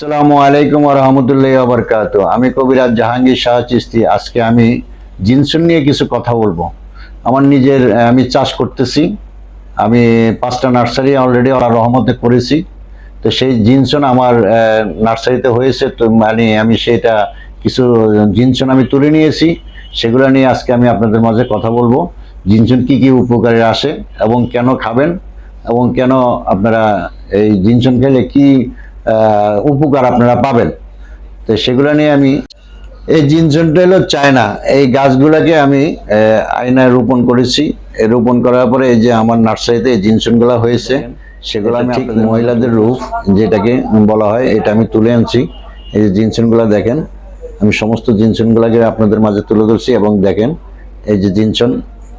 আসসালামু আলাইকুম রহমতুল্লাহ আবরকাত আমি কবিরাজ জাহাঙ্গীর শাহ চিস্তি আজকে আমি জিনসন নিয়ে কিছু কথা বলব। আমার নিজের আমি চাষ করতেছি। আমি পাঁচটা নার্সারি অলরেডি আল্লাহ রহমতে করেছি। তো সেই জিনসন আমার নার্সারিতে হয়েছে। তো মানে আমি সেটা কিছু জিনসন আমি তুলে নিয়েছি। সেগুলো নিয়ে আজকে আমি আপনাদের মাঝে কথা বলব। জিনসন কি কি উপকারে আসে এবং কেন খাবেন এবং কেন আপনারা এই জিনসন খেলে কি উপকার আপনারা পাবেন। তো সেগুলো নিয়ে আমি এই জিনসনটা হলো চায়না। এই গাছগুলোকে আমি আয়নায় রোপণ করেছি। রোপণ করার পরে এই যে আমার নার্সারিতে এই জিনসনগুলো হয়েছে সেগুলো আমি মহিলাদের রূপ যেটাকে বলা হয় এটা আমি তুলে আনছি। এই যে জিনসনগুলো দেখেন আমি সমস্ত জিনসনগুলোকে আপনাদের মাঝে তুলে ধরছি এবং দেখেন এই যে জিনসন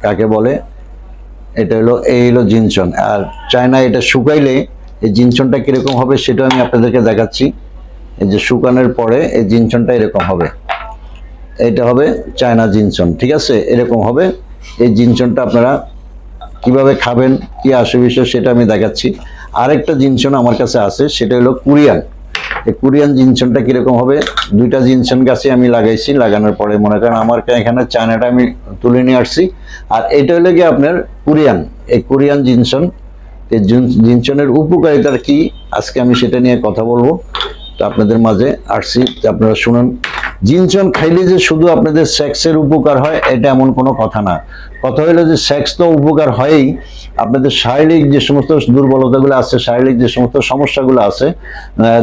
কাকে বলে এটা হলো এই হলো জিনসন আর চায়না এটা শুকাইলে এই জিনসনটা কীরকম হবে সেটা আমি আপনাদেরকে দেখাচ্ছি। এই যে শুকানোর পরে এই জিনসনটা এরকম হবে। এটা হবে চায়না জিনসন ঠিক আছে? এরকম হবে। এই জিনসনটা আপনারা কীভাবে খাবেন, কি আসে বিষয় সেটা আমি দেখাচ্ছি। আরেকটা জিনসন আমার কাছে আছে, সেটা হলো কুরিয়ান। এই কুরিয়ান জিনসনটা কীরকম হবে? দুইটা জিনসন গাছে আমি লাগাইছি, লাগানোর পরে মনে করেন আমার এখানে চায়নাটা আমি তুলে নিয়ে আসছি। আর এটা হলো গিয়ে আপনার কুরিয়ান। এই কুরিয়ান জিনসন এই জিন- জিনসনের উপকারিতার কি? আজকে আমি সেটা নিয়ে কথা বলব। তো আপনাদের মাঝে আসছি। আপনারা শুনুন। জিনসন খাইলে যে শুধু আপনাদের সেক্সের উপকার হয়, এটা এমন কোনো কথা না। কথা হলো যে সেক্স তো উপকার হয়ই। আপনাদের শারীরিক যে সমস্ত দুর্বলতাগুলো আছে, শারীরিক যে সমস্ত সমস্যাগুলো আছে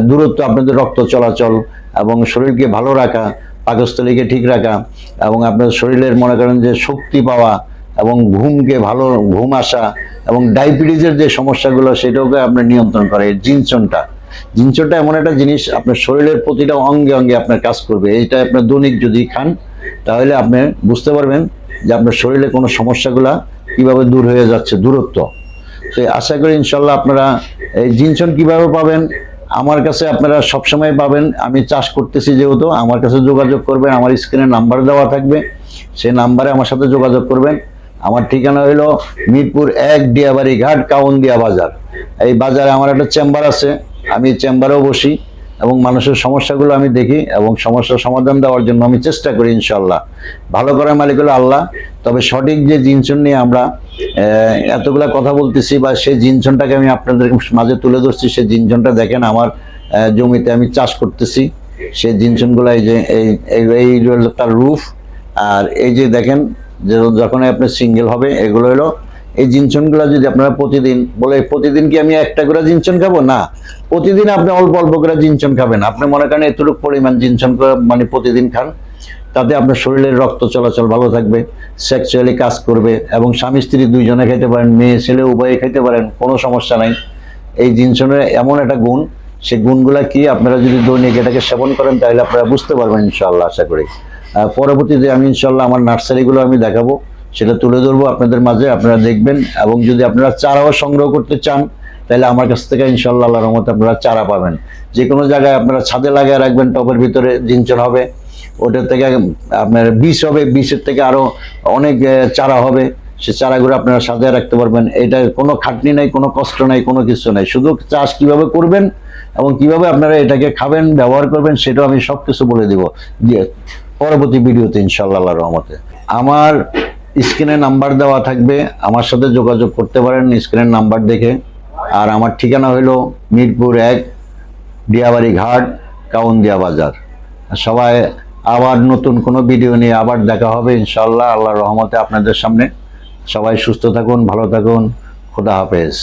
দূরত্ব, আপনাদের রক্ত চলাচল এবং শরীরকে ভালো রাখা, পাকস্থলীকে ঠিক রাখা এবং আপনার শরীরের মনে করেন যে শক্তি পাওয়া এবং ঘুমকে ভালো, ঘুম আসা এবং ডায়াবেটিসের যে সমস্যাগুলো সেটাকে আপনার নিয়ন্ত্রণ করে জিনসনটা। জিনসনটা এমন একটা জিনিস, আপনার শরীরের প্রতিটা অঙ্গে অঙ্গে আপনার কাজ করবে। এইটা আপনার দৈনিক যদি খান, তাহলে আপনি বুঝতে পারবেন যে আপনার শরীরে কোনো সমস্যাগুলা কীভাবে দূর হয়ে যাচ্ছে, দূরত্ব। তো আশা করি ইনশাল্লাহ আপনারা এই জিনসন কীভাবে পাবেন, আমার কাছে আপনারা সবসময় পাবেন। আমি চাষ করতেছি যেহেতু, আমার কাছে যোগাযোগ করবেন, আমার স্ক্রিনে নাম্বার দেওয়া থাকবে, সেই নাম্বারে আমার সাথে যোগাযোগ করবেন। আমার ঠিকানা হলো মিরপুর এক ডিয়াবাড়ি ঘাট, কাউন্দিয়া বাজার। এই বাজারে আমার একটা চেম্বার আছে, আমি চেম্বারেও বসি এবং মানুষের সমস্যাগুলো আমি দেখি এবং সমস্যার সমাধান দেওয়ার জন্য আমি চেষ্টা করি ইনশাল্লাহ ভালো করার মালিক হলো আল্লাহ, তবে সঠিক যে জিনসন নিয়ে আমরা এতগুলা কথা বলতেছি বা সেই জিনসনটাকে আমি আপনাদের মাঝে তুলে ধরছি, সেই জিনসনটা দেখেন আমার জমিতে আমি চাষ করতেছি। সেই জিনসনগুলো এই যে, এই তার রুফ। আর এই যে দেখেন যখন আপনি সিঙ্গেল হবে, এগুলো হলো এই জিনসনগুলো যদি আপনারা প্রতিদিন বলে, প্রতিদিন কি আমি একটা করে জিনসন খাব? না। প্রতিদিন আপনি অল্প অল্প করে জিনসন খাবেন। আপনি মনে করেন এতটুকু পরিমাণ জিনসন মানে প্রতিদিন খান, তাতে আপনার শরীরের রক্ত চলাচল ভালো থাকবে সেক্সুয়ালি কাজ করবে এবং স্বামী, স্ত্রী দুইজনে খেতে পারেন, মেয়ে, ছেলে, উভয়ে খেতে পারেন, কোনো সমস্যা নাই। এই জিনসনের এমন একটা গুণ সেই গুণগুলা কি আপনারা যদি দৈনিক এটাকে সেবন করেন, তাহলে আপনারা বুঝতে পারবেন ইনশাল্লাহ আশা করি। পরবর্তীতে আমি ইনশাল্লাহ আমার নার্সারিগুলো আমি দেখাবো, সেটা তুলে ধরবো আপনাদের মাঝে, আপনারা দেখবেন, এবং যদি আপনারা চারাও সংগ্রহ করতে চান, তাহলে আমার কাছ থেকে ইনশাল্লাহ আল্লাহর রহমতে আপনারা চারা পাবেন। যে কোনো জায়গায় আপনারা ছাদে লাগিয়ে রাখবেন টবের ভিতরে জিনচন হবে, ওটার থেকে আপনার বিষ হবে বিষের থেকে আরও অনেক চারা হবে, সে চারাগুলো আপনারা সাজিয়ে রাখতে পারবেন। এটা কোনো খাটনি নাই, কোনো কষ্ট নাই, কোনো কিছু নাই। শুধু চাষ কীভাবে করবেন এবং কীভাবে আপনারা এটাকে খাবেন, ব্যবহার করবেন, সেটাও আমি সব কিছু বলে দিব। পরবর্তী ভিডিওতে ইনশাল্লাহ আল্লাহর রহমতে। আমার স্ক্রিনে নাম্বার দেওয়া থাকবে, আমার সাথে যোগাযোগ করতে পারেন স্ক্রিনের নাম্বার দেখে। আর আমার ঠিকানা হলো মিরপুর এক ডিয়াবাড়ি ঘাট, কাউন্দিয়া বাজার। সবাই আবার নতুন কোনো ভিডিও নিয়ে আবার দেখা হবে ইনশাল্লাহ আল্লাহর রহমতে আপনাদের সামনে। সবাই সুস্থ থাকুন, ভালো থাকুন, খোদা হাফেজ।